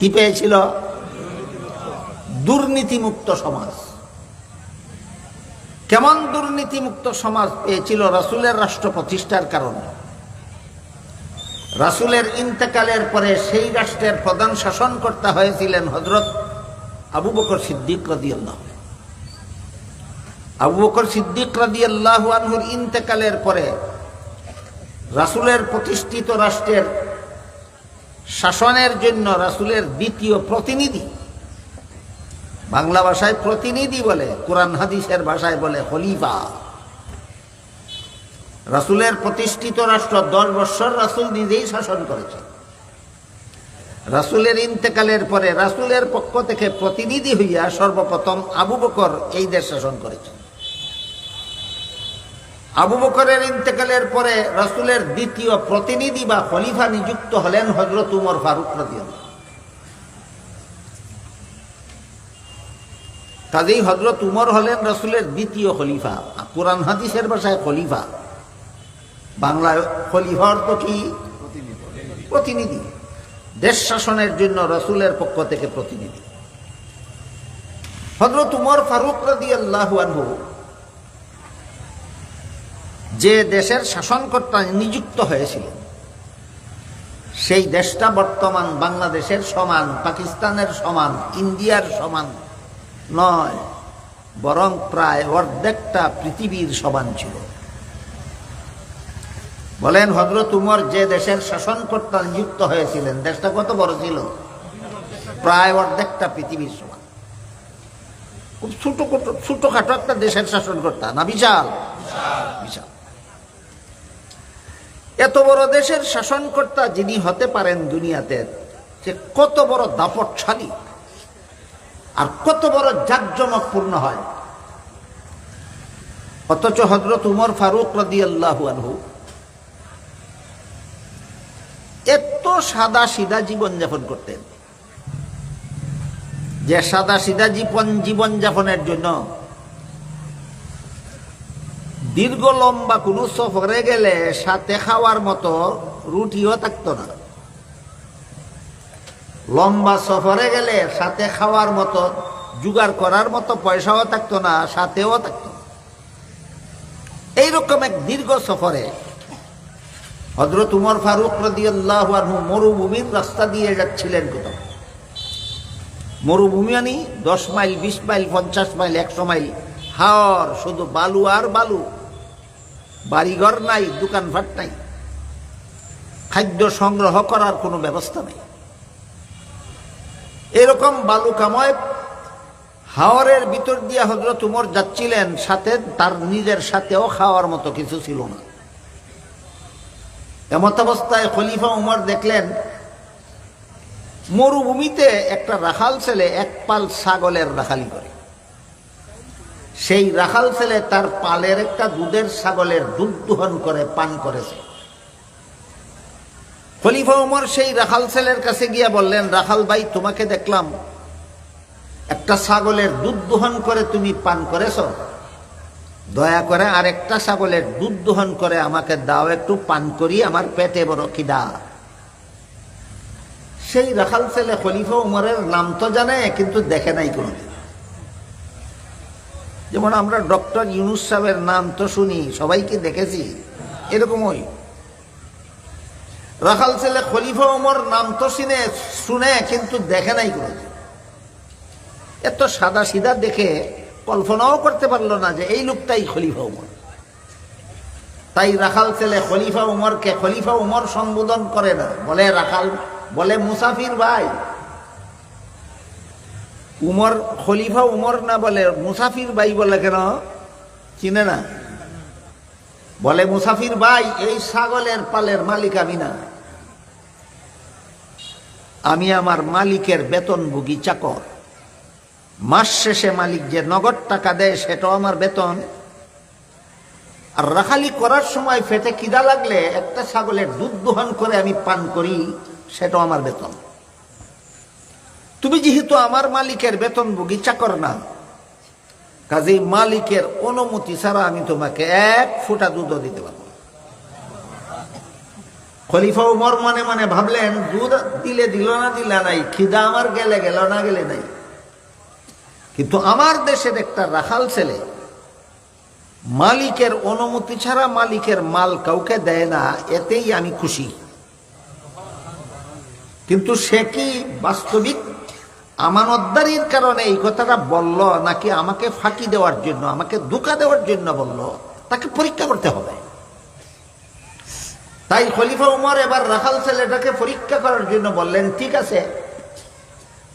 কি পেয়েছিল? দুর্নীতিমুক্ত সমাজ। কেমন দুর্নীতিমুক্ত সমাজ পেয়েছিল রাসুলের রাষ্ট্র প্রতিষ্ঠার কারণে? রাসুলের ইন্তেকালের পরে সেই রাষ্ট্রের প্রধান শাসনকর্তা হয়েছিলেন হজরত আবু বকর সিদ্দিক রদিয়াল্লাহ আবু বকর সিদ্দিক রদিয়াল্লাহু আনহুর ইন্তেকালের পরে রাসুলের প্রতিষ্ঠিত রাষ্ট্রের শাসনের জন্য রাসুলের দ্বিতীয় প্রতিনিধি। বাংলা ভাষায় প্রতিনিধি বলে, কোরআন হাদিসের ভাষায় বলে খলিফা। রাসুলের প্রতিষ্ঠিত রাষ্ট্র দশ বৎসর রাসুল নিজেই শাসন করেছেন। রাসুলের ইন্তেকালের পরে রাসুলের পক্ষ থেকে প্রতিনিধি হইয়া সর্বপ্রথম আবু বকর এই দেশ শাসন করেছেন। আবু বকরের ইন্তেকালের পরে রাসুলের দ্বিতীয় প্রতিনিধি বা খলিফা নিযুক্ত হলেন হজরত উমর ফারুক কাজেই হজরত উমর হলেন রসুলের দ্বিতীয় খলিফা কোরআন হাদিসের ভাষায় খলিফা। বাংলায় খলিফা অর্থ কি প্রতিনিধি। দেশ শাসনের জন্য রসুলের পক্ষ থেকে প্রতিনিধি। হজরত উমর ফারুক রাদি আল্লাহ আনহু যে দেশের শাসনকর্তা নিযুক্ত হয়েছিলেন, সেই দেশটা বর্তমান বাংলাদেশের সমান, পাকিস্তানের সমান, ইন্ডিয়ার সমান নয়, বরং প্রায় অর্ধেকটা পৃথিবীর সমান ছিল। বলেন হজরত উমর যে দেশের শাসনকর্তা নিযুক্ত হয়েছিলেন, দেশটা কত বড় ছিল? প্রায় অর্ধেকটা পৃথিবীর সমান। খুব ছোট, ছোটখাটো একটা দেশের শাসনকর্তা, না, বিশাল? বিশাল। এত বড় দেশের শাসনকর্তা যিনি হতে পারেন দুনিয়াতে যে কত বড় দাপটশালী আর কত বড় জাকজমকপূর্ণ হয়। অথচ হজরত উমর ফারুক রদি আল্লাহু আনহু এত সাদা সিদা জীবন যাপন করতেন। যে সাদা সিদা জীবন জীবন যাপনের জন্য দীর্ঘ লম্বা কোনো সফরে গেলে সাথে খাওয়ার মতো রুটিও থাকতো না। লম্বা সফরে গেলে সাথে খাওয়ার মতো, জোগাড় করার মতো পয়সাও থাকতো না, সাথেও থাকতো। এইরকম এক দীর্ঘ সফরে হজরত উমর ফারুক মরুভূমির রাস্তা দিয়ে যাচ্ছিলেন কোথাও। মরুভূমি আনি দশ মাইল, বিশ মাইল, পঞ্চাশ মাইল, একশো মাইল। হাওর, শুধু বালু আর বালু। বাড়িঘর নাই দোকানপাট নাই। খাদ্য সংগ্রহ করার কোনো ব্যবস্থা নেই। এরকম বালুকাময় হাওরের ভিতর দিয়ে হজরত উমর যাচ্ছিলেন, সাথে তার নিজের সাথেও খাওয়ার মতো কিছু ছিল না। এমত অবস্থায় খলিফা উমর দেখলেন, মরুভূমিতে একটা রাখাল ছেলে এক পাল ছাগলের রাখালি করে। সেই রাখাল ছেলে তার পালের একটা দুধের ছাগলের দুধ দোহন করে, পান করেছে। খলিফা উমর সেই রাখাল ছেলের কাছে গিয়া বললেন, রাখাল ভাই, তোমাকে দেখলাম। একটা ছাগলের দুধ দোহন করে তুমি পান করেছ। দয়া করে আর একটা ছাগলের দুধ দোহন করে আমাকে দাও, একটু পান করি, আমার পেটে বড় খিদা। সেই রাখাল ছেলে খলিফা উমরের নাম তো জানে, কিন্তু দেখে নাই কোনোদিন। যেমন আমরা ডক্টর ইউনুস সাহেবের নাম তো শুনি, সবাইকে দেখেছি, এরকম ওই। রাখাল ছেলে খলিফা উমর নাম তো শুনে শুনে কিন্তু দেখে নাই কোনো এত সাদা সিধা দেখে কল্পনাও করতে পারল না যে এই লোকটাই খলিফা উমর তাই রাখাল ছেলে খলিফা উমরকে খলিফা উমর সম্বোধন করে না। বলে রাখাল, বলে মুসাফির ভাই উমর খলিফা উমর না বলে, মুসাফির বাই বলে কেন? চিনে না? বলে, মুসাফির ভাই এই ছাগলের পালের মালিক আমি না। আমি আমার মালিকের বেতনভোগী চাকর। মাস শেষে মালিক যে নগদ টাকা দেয়, সেটাও আমার বেতন। আর রাখালি করার সময় ফেটে কিদা লাগলে একটা ছাগলের দুধ দোহন করে আমি পান করি, সেটাও আমার বেতন। তুমি যেহেতু আমার মালিকের বেতনভোগী চাকর না, কাজেই মালিকের অনুমতি ছাড়া আমি তোমাকে এক ফোঁটা দুধও দিতে পারব। খলিফা উমর মনে মনে ভাবলেন, দুধ দিলে দিল না, দিলে নাই, খিদা আমার গেলে গেল না, গেলে নাই কিন্তু আমার দেশের একটা রাখাল ছেলে, মালিকের অনুমতি ছাড়া মালিকের মাল কাউকে দেয় না, এতেই আমি খুশি কিন্তু সে কি বাস্তবিক আমানতদারির কারণে এই কথাটা বলল নাকি আমাকে ফাঁকি দেওয়ার জন্য, আমাকে ধোকা দেওয়ার জন্য বলল? তাকে পরীক্ষা করতে হবে। তাই খলিফা উমর এবার রাখাল ছেলেটাকে পরীক্ষা করার জন্য বললেন, ঠিক আছে,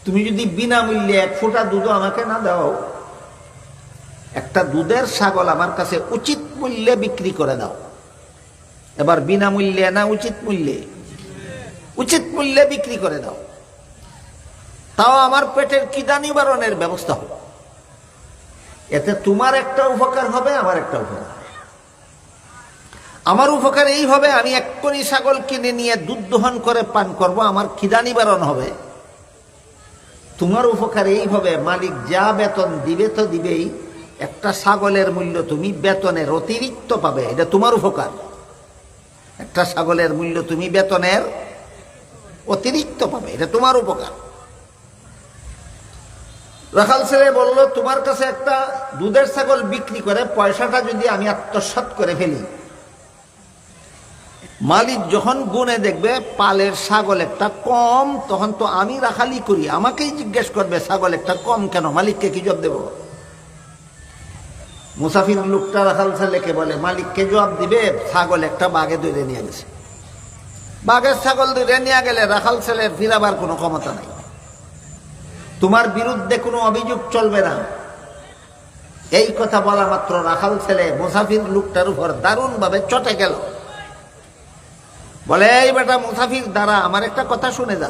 তুমি যদি বিনামূল্যে এক ফোঁটা দুধও আমাকে না দাও, একটা দুধের ছাগল আমার কাছে উচিত মূল্যে বিক্রি করে দাও। এবার বিনামূল্যে না উচিত মূল্যে? উচিত মূল্যে বিক্রি করে দাও। তাও আমার পেটের কিদা নিবারণের ব্যবস্থা হবে। এতে তোমার একটা উপকার হবে, আমার একটা উপকার। আমার উপকার এই হবে আমি এক কোনি ছাগল কিনে নিয়ে দুধ দোহন করে পান করব, আমার খিদা নিবারণ হবে। তোমার উপকার এই হবে মালিক যা বেতন দিবে তো দিবেই, একটা ছাগলের মূল্য তুমি বেতনের অতিরিক্ত পাবে, এটা তোমার উপকার। একটা ছাগলের মূল্য তুমি বেতনের অতিরিক্ত পাবে, এটা তোমার উপকার। রাখাল ছেলে বলল, তোমার কাছে একটা দুধের ছাগল বিক্রি করে, পয়সাটা যদি আমি আত্মসাৎ করে ফেলি। মালিক যখন গুনে দেখবে, পালের ছাগল একটা কম, তখন তো আমি রাখালি করি। আমাকেই জিজ্ঞেস করবে, ছাগল একটা কম কেন? মালিককে কি জবাব দেব? মুসাফির লোকটা রাখাল ছেলেকে বলে, মালিককে জবাব দিবে, ছাগল একটা বাঘে ধরে নিয়ে গেছে। বাঘের ছাগল ধরে নিয়ে গেলে রাখাল ছেলের ফিরাবার কোনো ক্ষমতা নাই। তোমার বিরুদ্ধে কোনো অভিযোগ চলবে না। এই কথা বলা মাত্র রাখাল ছেলে মুসাফির লোকটার উপর দারুণভাবে চটে গেল। বলে, এই বেটা মুসাফির দ্বারা আমার একটা কথা শুনে যা।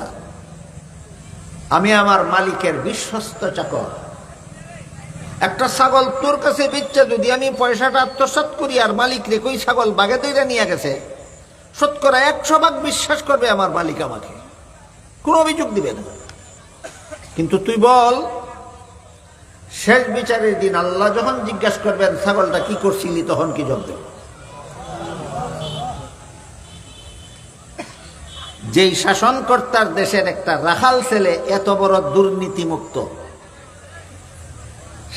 আমি আমার মালিকের বিশ্বস্ত চাকর। একটা ছাগল তোর কাছে বিচ্ছে যদি আমি পয়সাটা আত্মসাৎ করি আর মালিক রে কই ছাগল বাগে তৈরি নিয়ে গেছে শতকরা একশো ভাগ বিশ্বাস করবে আমার মালিক আমাকে। কোনো অভিযোগ দিবে না। কিন্তু তুই বল, শেষ বিচারের দিন আল্লাহ যখন জিজ্ঞাসা করবেন, ছাগলটা কি করছিলি, তখন কি জব যেই শাসনকর্তার দেশের একটা রাখাল ছেলে এত বড় দুর্নীতিমুক্ত,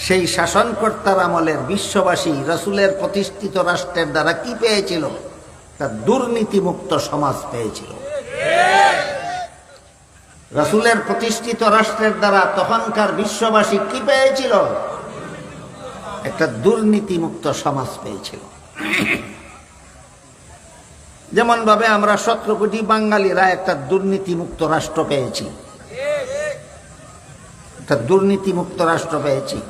সেই শাসনকর্তার আমলের বিশ্ববাসী রসুলের প্রতিষ্ঠিত রাষ্ট্রের দ্বারা কি পেয়েছিল? তা দুর্নীতিমুক্ত সমাজ পেয়েছিল। রসুলের প্রতিষ্ঠিত রাষ্ট্রের দ্বারা তখনকার বিশ্ববাসী কি পেয়েছিল? একটা দুর্নীতিমুক্ত সমাজ পেয়েছিল। যেমন ভাবে আমরা সতেরো কোটি বাঙালিরা একটা দুর্নীতিমুক্ত রাষ্ট্র পেয়েছি। একটা দুর্নীতিমুক্ত রাষ্ট্র পেয়েছি।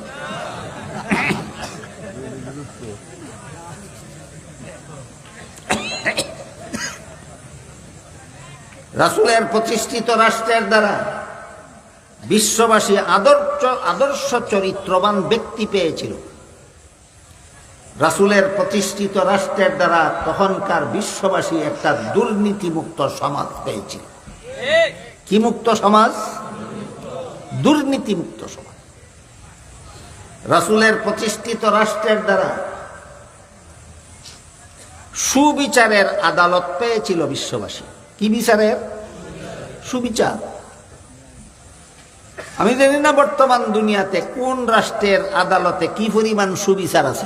রাসুলের প্রতিষ্ঠিত রাষ্ট্রের দ্বারা বিশ্ববাসী আদর্শ আদর্শ চরিত্রবান ব্যক্তি পেয়েছিল। রাসুলের প্রতিষ্ঠিত রাষ্ট্রের দ্বারা তখনকার বিশ্ববাসী একটা দুর্নীতিমুক্ত সমাজ পেয়েছিল। কি মুক্ত সমাজ? দুর্নীতিমুক্ত সমাজ। রাসুলের প্রতিষ্ঠিত রাষ্ট্রের দ্বারা সুবিচারের আদালত পেয়েছিল বিশ্ববাসী। কি বিচারের সুবিচার। আমি জানি না বর্তমান দুনিয়াতে কোন রাষ্ট্রের আদালতে কি পরিমাণ সুবিচার আছে।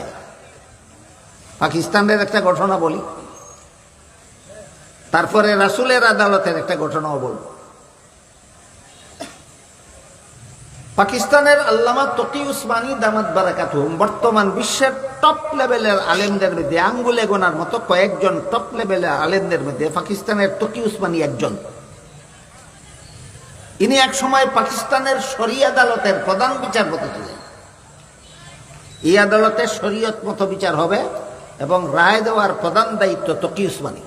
পাকিস্তানের একটা ঘটনা বলি। তারপরে রাসুলের আদালতের একটা ঘটনাও বলব পাকিস্তানের আল্লামা তকি উসমানী দামাত বারাকাত বর্তমান বিশ্বের টপ লেভেলের আলেমদের মধ্যে, আঙ্গুলে গোনার মতো কয়েকজন টপ লেভেলের আলেমদের মধ্যে পাকিস্তানের তকি উসমানী একজন। ইনি এক সময় পাকিস্তানের শরী আদালতের প্রধান বিচারপতি ছিলেন। এই আদালতে শরীয়ত মতো বিচার হবে এবং রায় দেওয়ার প্রধান দায়িত্ব তকি উসমানী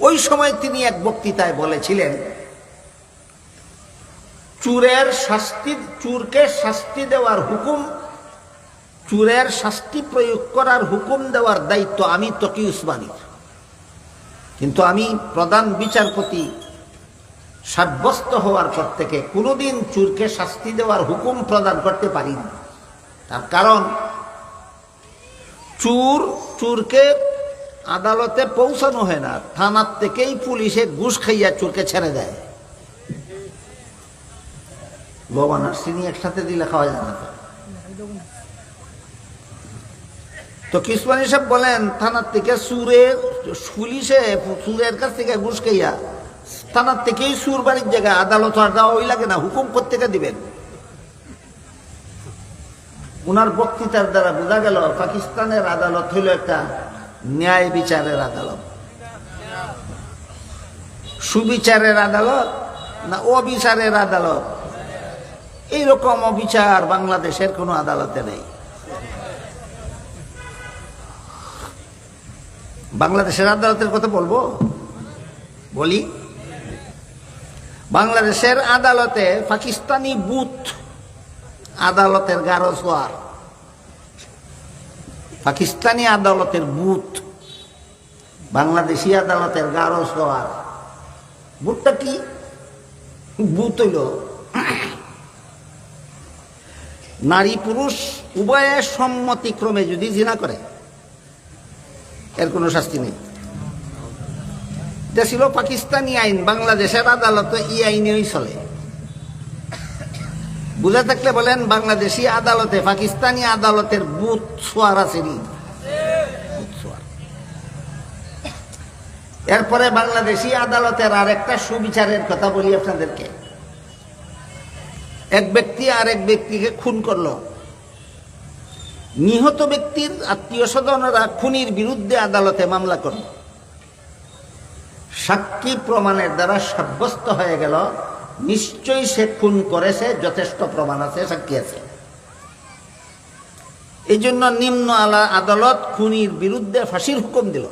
ওই সময় তিনি এক বক্তৃতায় বলেছিলেন চুরের শাস্তি, চুরকে শাস্তি দেওয়ার হুকুম, চুরের শাস্তি প্রয়োগ করার হুকুম দেওয়ার দায়িত্ব আমি তকি উসমানীর। কিন্তু আমি প্রধান বিচারপতি সাব্যস্ত হওয়ার পর থেকে কোনোদিন চুরকে শাস্তি দেওয়ার হুকুম প্রদান করতে পারিনি। তার কারণ, চুর, চুরকে আদালতে পৌঁছানো হয় না, থানার থেকেই পুলিশে ঘুষ খাইয়া চুরকে ছেড়ে দেয়। লবণ আর চিনি একসাথে দিলে খাওয়া যায় না তো। কিসমানি সাহেব বলেন, থানার থেকে সুরের পুলিশে, সুরের কাছ থেকে ঘুষ থানার থেকেই সুর বাড়ির জায়গায় আদালত ওই লাগে না, হুকুম কোথেকে দিবেন। ওনার বক্তৃতার দ্বারা বোঝা গেল, পাকিস্তানের আদালত হইল একটা ন্যায় বিচারের আদালত। সুবিচারের আদালত না অবিচারের আদালত? এইরকম অবিচার বাংলাদেশের কোনো আদালতে নেই। বাংলাদেশের আদালতের কথা বলব? বলি? বাংলাদেশের আদালতে পাকিস্তানি বুথ আদালতের গারো সোয়ার পাকিস্তানি আদালতের বুথ বাংলাদেশি আদালতের গারো সোয়ার বুথটা কি? বুথ হইল নারী পুরুষ উভয়ের সম্মতিক্রমে যদি জিনা করে, এর কোনো শাস্তি নেই। এটা ছিল পাকিস্তানি আইন, বাংলাদেশের আদালত এই আইনেই চলে। বুঝে থাকলে বলেন, বাংলাদেশি আদালতে, পাকিস্তানি আদালতের বুথ সোয়ার আছে। এরপরে বাংলাদেশি আদালতের আরেকটা সুবিচারের কথা বলি আপনাদেরকে। এক ব্যক্তি আর এক ব্যক্তিকে খুন করল। নিহত ব্যক্তির আত্মীয় স্বজনরা খুনির বিরুদ্ধে আদালতে মামলা করল। সাক্ষী প্রমাণের দ্বারা সাব্যস্ত হয়ে গেল, নিশ্চয়ই সে খুন করেছে, যথেষ্ট প্রমাণ আছে, সাক্ষী আছে। এই জন্য নিম্ন আলা আদালত খুনির বিরুদ্ধে ফাঁসির হুকুম দিল।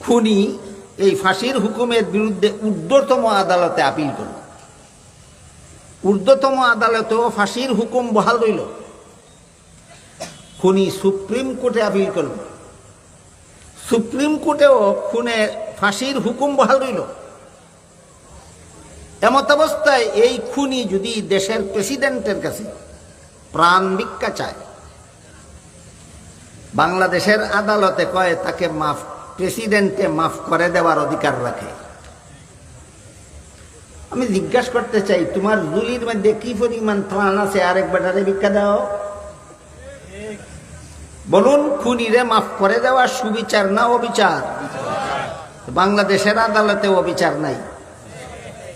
খুনি এই ফাঁসির হুকুমের বিরুদ্ধে ঊর্ধ্বতম আদালতে আপিল করল। ঊর্ধ্বতম আদালতেও ফাঁসির হুকুম বহাল রইল। খুনি সুপ্রিম কোর্টে আপিল করল। সুপ্রিম কোর্টেও খুনে ফাঁসির হুকুম বহাল রইল। এমত অবস্থায় এই খুনি যদি দেশের প্রেসিডেন্টের কাছে প্রাণ ভিক্ষা চায়, বাংলাদেশের আদালতে কয়, তাকে মাফ প্রেসিডেন্টে মাফ করে দেওয়ার অধিকার রাখে। আমি জিজ্ঞাসা করতে চাই, তোমার জুলির মধ্যে কি পরিমাণ প্রাণ আছে? আরেক বেটারে ভিক্ষা দাও। বলুন, খুনিরে মাফ করে দেওয়া সুবিচার না অবিচার? বাংলাদেশের আদালতে অবিচার নাই।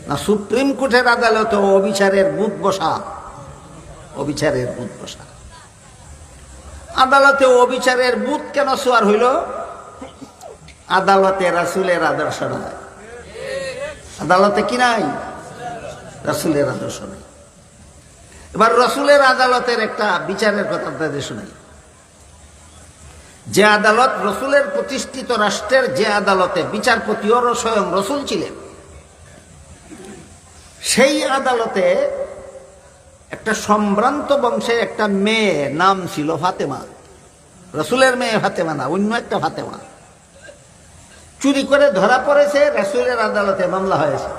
না সুপ্রিম কোর্টের আদালতে অবিচারের বুথ বসা। অবিচারের বুথ বসা। আদালতে অবিচারের বুথ কেন সোয়ার হইল? আদালতে রাসুলের আদর্শ নাই। আদালতে কি নাই? রাসুলের আদর্শ নাই। এবার রসুলের আদালতের একটা বিচারের কথা আপনাদের শোনাই। যে আদালত রসুলের প্রতিষ্ঠিত রাষ্ট্রের যে আদালতে বিচারপতিও স্বয়ং রসুল ছিলেন, সেই আদালতে একটা সম্ভ্রান্ত বংশের একটা মেয়ে, নাম ছিল ফাতেমা। রসুলের মেয়ে ফাতেমা না, অন্য একটা ফাতেমা। চুরি করে ধরা পড়েছে, রসুলের আদালতে মামলা হয়েছে।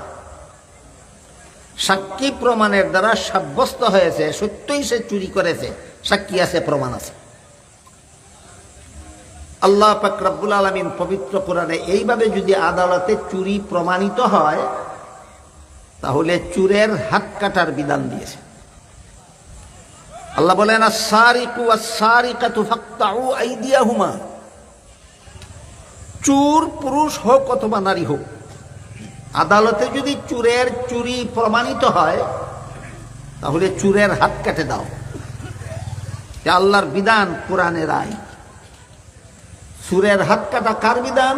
সাক্ষী প্রমাণের দ্বারা সাব্যস্ত হয়েছে, সত্যই সে চুরি করেছে। সাক্ষী আছে, প্রমাণ আছে। আল্লাহ পাকরাবুল আলমিন পবিত্র কোরআনে এইভাবে যদি আদালতে চুরি প্রমাণিত হয়, তাহলে চুরের হাত কাটার বিধান দিয়েছে। আল্লাহ বলেন সারিকু সারিকাতু ফাক্তাউ আইদিয়াহুমা। চুর, পুরুষ হোক অথবা নারী হোক, আদালতে যদি চুরের চুরি প্রমাণিত হয়, তাহলে চুরের হাত কেটে দাও। আল্লাহর বিধান, কোরআনের রায় চুরের হাত কাটা কার বিধান?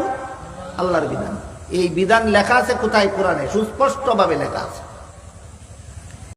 আল্লাহর বিধান। এই বিধান লেখা আছে কোথায় কোরআনে? সুস্পষ্টভাবে লেখা আছে।